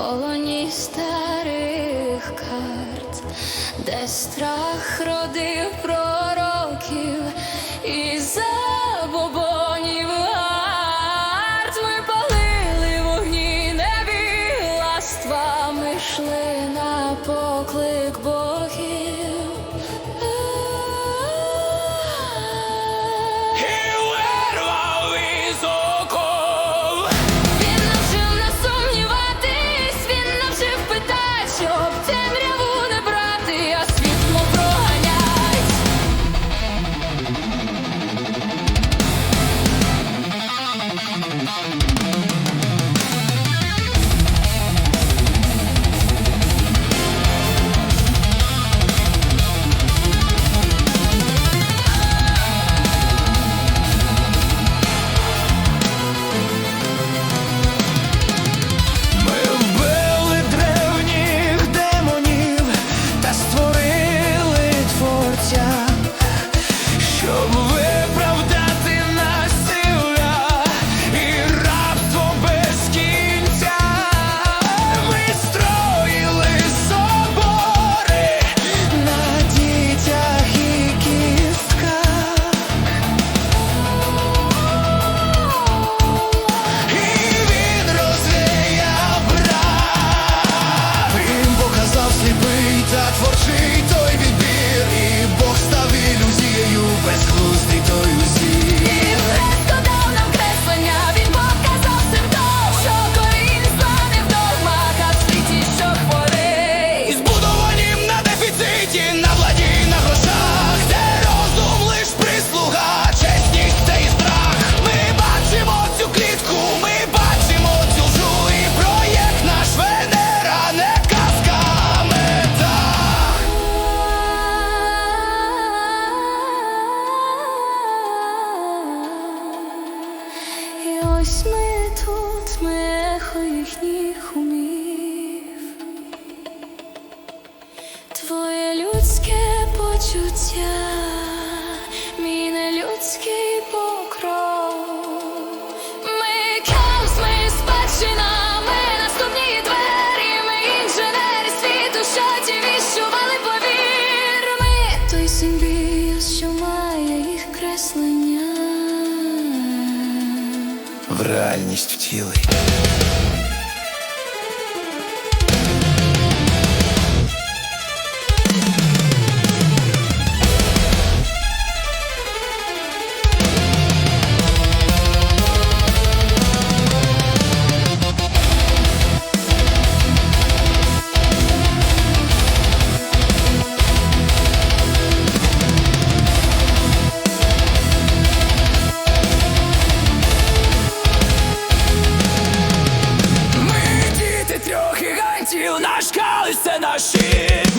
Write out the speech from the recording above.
полоні старих карт, де страх родив пророків і забобон. Ось ми тут, ми ехо їхніх умів, твоє людське почуття. реальність втілить. світів наш калися наші.